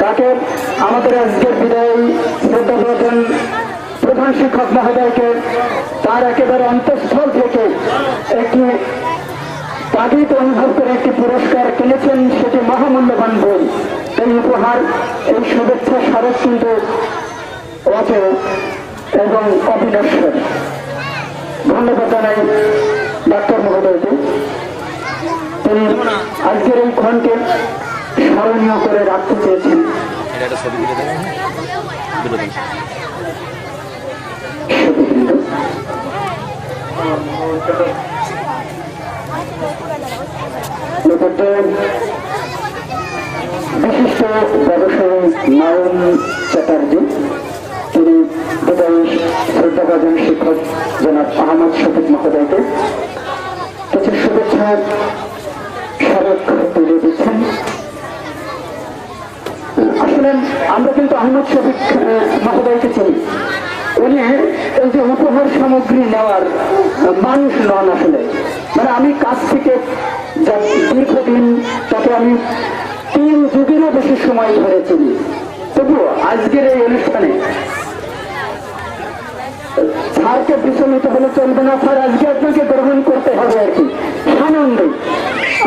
তাকে আমাদের আজকের বিদায়। শ্রদ্ধা প্রধান প্রধান শিক্ষক মহোদয়কে, তার একেবারে অন্তঃস্থল থেকে একটি তাগিদ অনুভব করে একটি পুরস্কার কিনেছেন সেটি মহামূল্যবান বই। এই উপহার, এই শুভেচ্ছা স্মারক কিন্তু অচেয় এবং অবিনশ্বর ধন্যবাদ জানাই ডাক্তার মহোদয়কে। তিনি আজকের এই ক্ষণকে স্মরণীয় করে রাখতে চেয়েছেন বিশিষ্ট ব্যবসায়ী নয়ন চ্যাটার্জি তিনি শ্রদ্ধাভাজন শিক্ষক জনাব আহমদ শফিক মহোদয়কে কিছু শুভেচ্ছা স্মারক তুলে দিচ্ছেন। আসলে আমরা কিন্তু আহমদ শফিক মহোদয়কে চিনি। উনি এই যে উপহার সামগ্রী নেওয়ার মানুষ নন আসলে। মানে আমি কাছ থেকে দীর্ঘদিন তাকে আমি তিন যুগেরও বেশি সময় ধরে চিনি। তবুও আজকের এই অনুষ্ঠানে স্যারকে বিচলিত হলে চলবে না। স্যার, আজকে আপনাকে গ্রহণ করতে হবে আর কি। সানন্দে।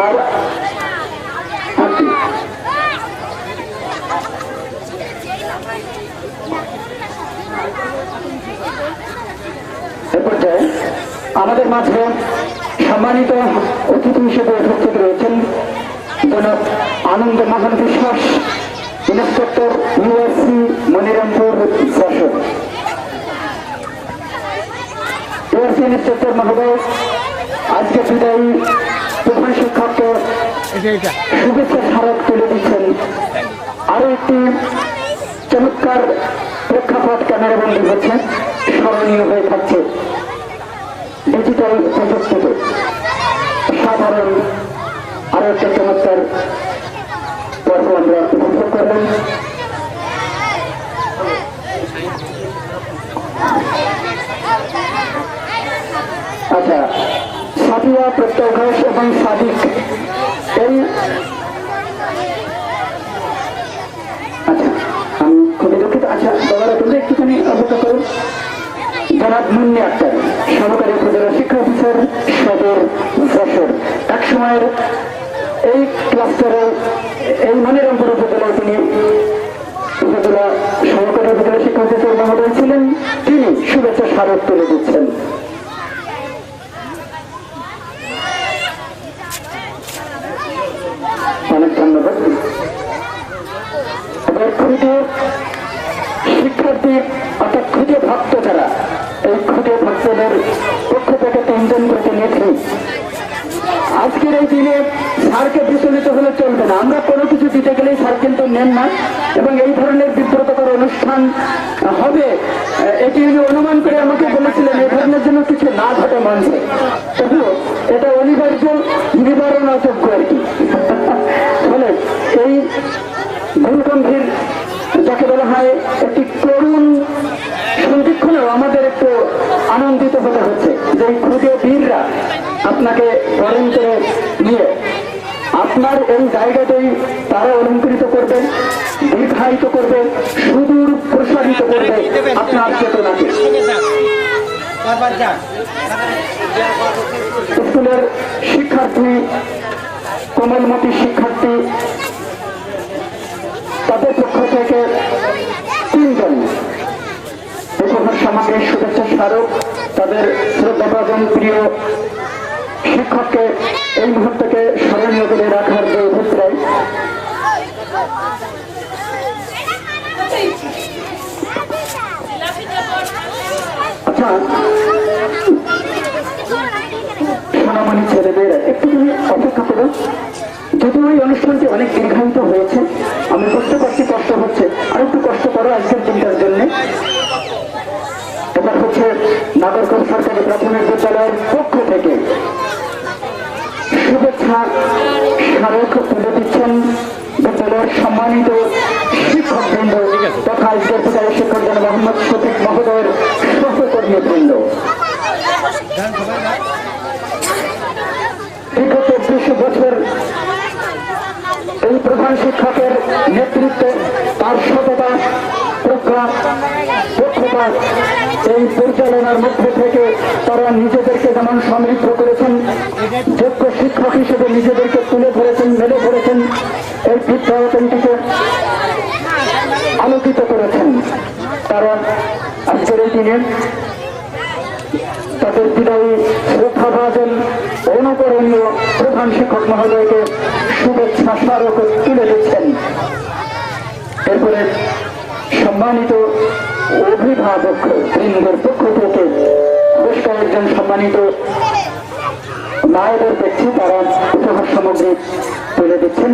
আর আমাদের মাঝে সম্মানিত অতিথি হিসেবে উপস্থিত রয়েছেন জনাব Anand Mohan Biswas, inspector USC Monirampur Jessore USC inspector মহোদয়, আজকে বিদায়ী প্রধান শিক্ষককে শুভেচ্ছা স্মারক তুলে দিচ্ছেন। আরও একটি চমৎকার প্রেক্ষাপট ক্যামেরা বন্দী হচ্ছে, স্মরণীয় হয়ে থাকছে। ডিজিটাল প্রযুক্তিতে সাধারণ আরও একটা চমৎকার পর্ব আমরা উপভোগ করলাম। আচ্ছা সাদিয়া প্রত্যয় ঘোষ এবং সাদিক এই আচ্ছা আমি খুবই দুঃখিত। আচ্ছা বাবারা তুমি একটুখানি অপেক্ষা করুন। জনাব মুন্নি আক্তার, সহকারী উপজেলা শিক্ষা অফিসার সদর যশোর। এক সময়ের এই ক্লাস্টারে এই মনিরামপুর উপজেলায় তিনি উপজেলা সহকারী উপজেলা শিক্ষা অফিসার মহোদয় ছিলেন। তিনি শুভেচ্ছা স্মারক তুলে দিচ্ছেন অনেক ধন্যবাদ এবার খুঁজে শিক্ষার্থী অর্থাৎ খুঁজে ভক্ত যারা এই খুঁজে ভক্তদের আজকের এই দিনে স্যারকে বিচলিত হলে চলবে না। আমরা কোনো কিছু দিতে গেলেই স্যার কিন্তু নেন না। এবং এই ধরনের বিব্রতকর অনুষ্ঠান হবে, এটি উনি অনুমান করে আমাকে বলেছিলেন, এই ধরনের জন্য কিছু না ঘটে মঞ্চে। তবুও এটা অনিবার্য নিবারণ অযোগ্য আর কি। ফলে এই ভূগম্ভীর যাকে বলা হয় একটি করুণ সন্ধিক্ষণেও আমাদের আনন্দিত হতে হচ্ছে যে ক্ষুদে বীররা আপনাকে বরণ করে নিয়ে। আপনার এই জায়গাতেই তারা অলঙ্কৃত করবে, দীর্ঘায়িত করবে, সুদূর প্রসারিত করবে আপনার চেতনাকে। স্কুলের শিক্ষার্থী, কোমলমতি শিক্ষার্থী, তাদের পক্ষ থেকে তিনজন উপহার সামগ্রীর শুভেচ্ছা স্মারক। তাদের শ্রদ্ধাভাজন প্রিয় শিক্ষককে এই মুহূর্তকে স্মরণীয় করে রাখার যে অভিপ্রায় আচ্ছা সোনামণি ছেলেমেয়েরা একটু অপেক্ষা করো। যদিও এই অনুষ্ঠানটি অনেক দীর্ঘায়িত হয়েছে, আমি বুঝতে পারছি কষ্ট হচ্ছে। আর একটু কষ্ট করো আজকের দিনটার জন্য। নাগরকোট সরকারি প্রাথমিক বিদ্যালয়ের পক্ষ থেকে শুভেচ্ছা স্মারক তুলে দিচ্ছেন বিদ্যালয়ের সম্মানিত শিক্ষকবৃন্দ তথা আজকের বিদ্যালয়ের শিক্ষক জন মোহাম্মদ শফিক মহোদয়ের সহকর্মী বৃন্দ বিগত চব্বিশ বছর এই প্রধান শিক্ষকের নেতৃত্বে তার সততা দক্ষতা এই পরিচালনার মধ্যে থেকে তারা নিজেদেরকে যেমন সমৃদ্ধ করেছেন, যোগ্য শিক্ষক হিসেবে নিজেদেরকে তুলে ধরেছেন, মেলে ধরেছেন, এই বিদ্যায়তনটিকে আলোকিত করেছেন। তারা আজকের এই দিনে তাদের বিদায়ী শ্রদ্ধাভাজন অনুকরণীয় প্রধান শিক্ষক মহোদয়কে শুভেচ্ছা স্মারক তুলে দিচ্ছেন। এরপরে সম্মানিত অভিভাবক বৃন্দের পক্ষ থেকে বেশ কয়েকজন সম্মানিত মায়েদের দেখছি তারা উপহার সামগ্রী তুলে দিচ্ছেন।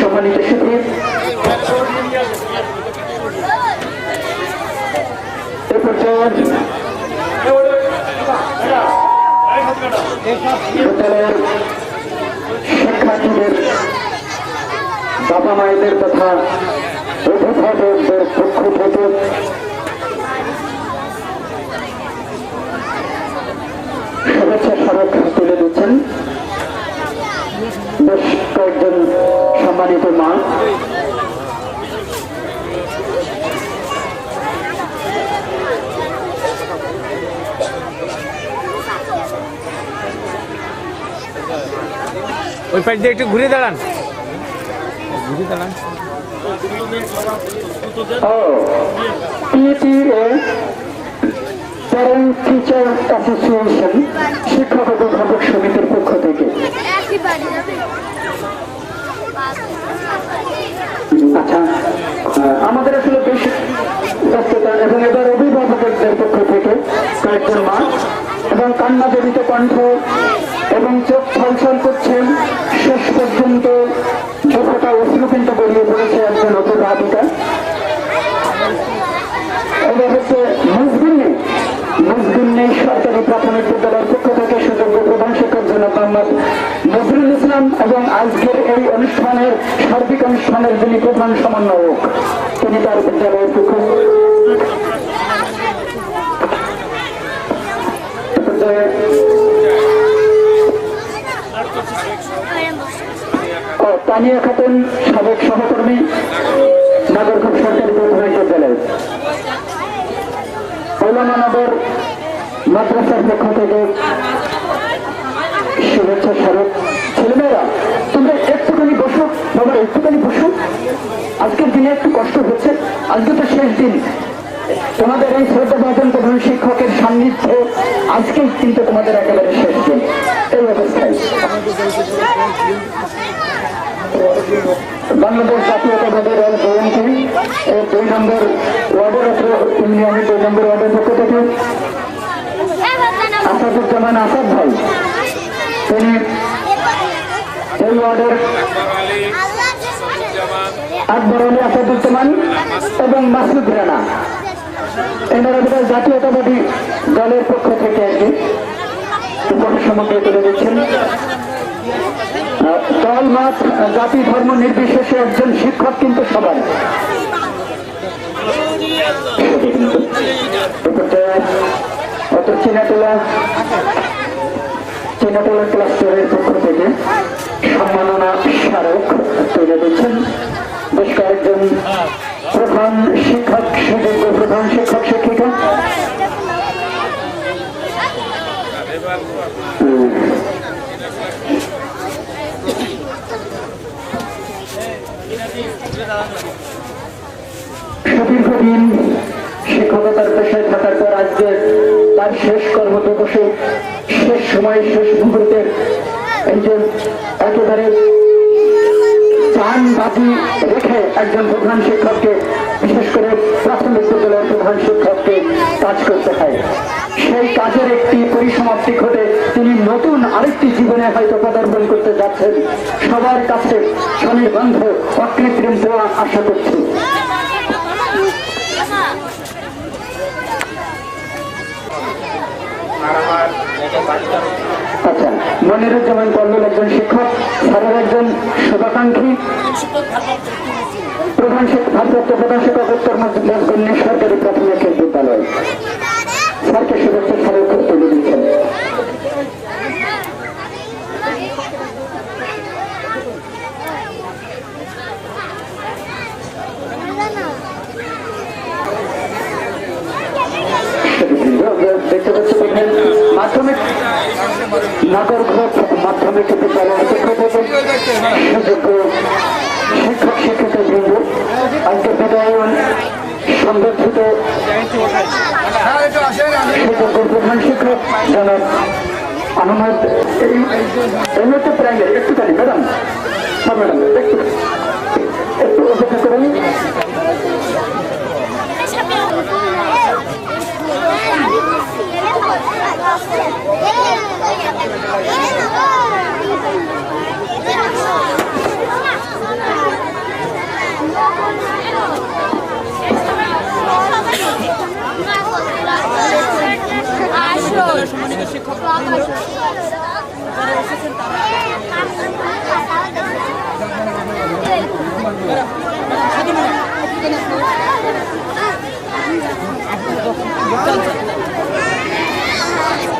সম্মানিত শিবির বাবা মায়েদের তথা অভিভাবকদের পক্ষ থেকে। শুভেচ্ছা স্মারক তুলে দিচ্ছেন বেশ কয়েকজন সম্মানিত মা। ওই পাশ দিয়ে একটু ঘুরে দাঁড়ান। ঘুরে দাঁড়ান আহ, আমাদের আসলে বেশ ব্যস্ততা এবং এবার অভিভাবকদের পক্ষ থেকে কয়েকজন মা এবং কান্না জড়িত কণ্ঠ এবং চোখ ছলছল করছেন শেষ পর্যন্ত চোখটা অশ্রু কিন্তু গড়িয়ে পড়েছে একজন অভিভাবিকা এবার হচ্ছে মুসগুন্নি মুসগুন্নি সরকারি প্রাথমিক বিদ্যালয়ের পক্ষ থেকে সুযোগ্য প্রধান শিক্ষক জনাব মোহাম্মদ নজরুল ইসলাম এবং আজকের এই অনুষ্ঠানের সার্বিক অনুষ্ঠানের যিনি প্রধান সমন্বয়ক, তিনি তার বিদ্যালয়ের পর্যায়ে তানিয়া খাতুন, সাবেক সহকর্মী নাগরখোপ সরকারি প্রাথমিক বিদ্যালয়। পৌলামানগর মাদ্রাসার পক্ষ থেকে শুভেচ্ছা স্মারক ছেলেমেয়েরা তোমরা একটুখানি বসো বাবা একটুখানি বসো। আজকের দিনে একটু কষ্ট হচ্ছে আজকে তো শেষ দিন। তোমাদের এই শ্রদ্ধাভাজন প্রধান শিক্ষকের সান্নিধ্যে আজকেই কিন্তু তোমাদের একেবারে শেষ দিন। এই অবস্থায়। বাংলাদেশ জাতীয়তাবাদী দল জয়ন্তী এই দুই নম্বর ওয়ার্ডের ইউনিয়নের দুই নম্বর ওয়ার্ডের পক্ষ থেকে আসাদুজ্জামান আসাদ ভাই তিনি আকবর আলী এবং মাসুদ রানা। এনারা বোধহয় জাতীয়তাবাদী দলের পক্ষ থেকে আর জাতি, ধর্ম নির্বিশেষে একজন শিক্ষক কিন্তু সবাই। অত চিনাটোলা চিনাটোলা ক্লাস্টারের পক্ষ থেকে সম্মাননা স্মারক তুলে দিচ্ছেন। বেশ কয়েকজন প্রধান শিক্ষক, সুযোগ্য প্রধান শিক্ষক, শিক্ষিকা। সুদীর্ঘদিন শিক্ষকতার পেশায় থাকার পর আজকে তার শেষ কর্মদিবসে শেষ সময় শেষ মুহূর্তের এই যে একেবারে বাজি রেখে একজন প্রধান শিক্ষককে, বিশেষ করে প্রাথমিক বিদ্যালয়ের প্রধান শিক্ষককে কাজ করতে হয়। সেই কাজের একটি পরিসমাপ্তি ঘটে, তিনি নতুন আরেকটি জীবনে হয়তো পদার্পণ করতে যাচ্ছেন। সবার কাছে স্বনির্বন্ধ অকৃত্রিম দেওয়া আশা করছি। আচ্ছা মনিরুজ্জামান কল্লোল একজন শিক্ষক, স্যারের একজন শুভাকাঙ্ক্ষী। প্রধান ভারপ্রাপ্ত প্রধান শিক্ষক, উত্তর মধ্যপ্রদেশ সরকারি প্রাথমিক বিদ্যালয়। স্যারকে শুভেচ্ছা, স্যারের খুব মাধ্যমিক বিদ্যালয়ের পক্ষ থেকে সুযোগ্য শিক্ষক শিক্ষকের বৃন্দ আজকে বিদায়ন সুযোগ্য প্রধান শিক্ষক জনাব আহমদ মুহূর্তে প্রাইমারি একটুখানি ম্যাডাম হ্যাঁ ম্যাডাম একটু একটু অপেক্ষা করেন Yeah.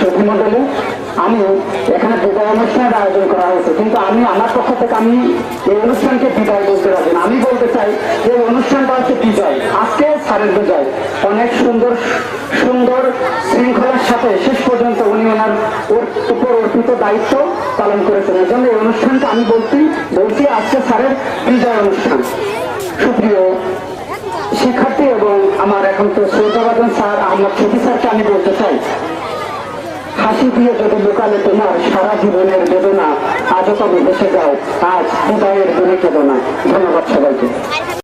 সখী আমি এখানে বিদায় অনুষ্ঠানের আয়োজন করা হয়েছে। কিন্তু আমি, আমার পক্ষ থেকে আমি এই অনুষ্ঠানকে বিদায় বলতে রাখি আমি বলতে চাই যে অনুষ্ঠানটা হচ্ছে বিজয়। আজকে স্যারের বিজয়। অনেক সুন্দর সুন্দর শৃঙ্খলার সাথে শেষ পর্যন্ত উনি ওনার উপর অর্পিত দায়িত্ব পালন করেছেন। এই এই অনুষ্ঠানটা আমি বলছি বলছি আজকে স্যারের বিজয় অনুষ্ঠান। সুপ্রিয় শিক্ষার্থী এবং আমার এখন তো শ্রোতাবাদন স্যার আহমদ শফি স্যারকে আমি বলতে চাই। হাসি দিয়ে যদি লোকালে তোমার সারা জীবনের বেদনা, আজও তবে বসে যাও আজ বিদায়ের দিনে কেদনা ধন্যবাদ সবাইকে।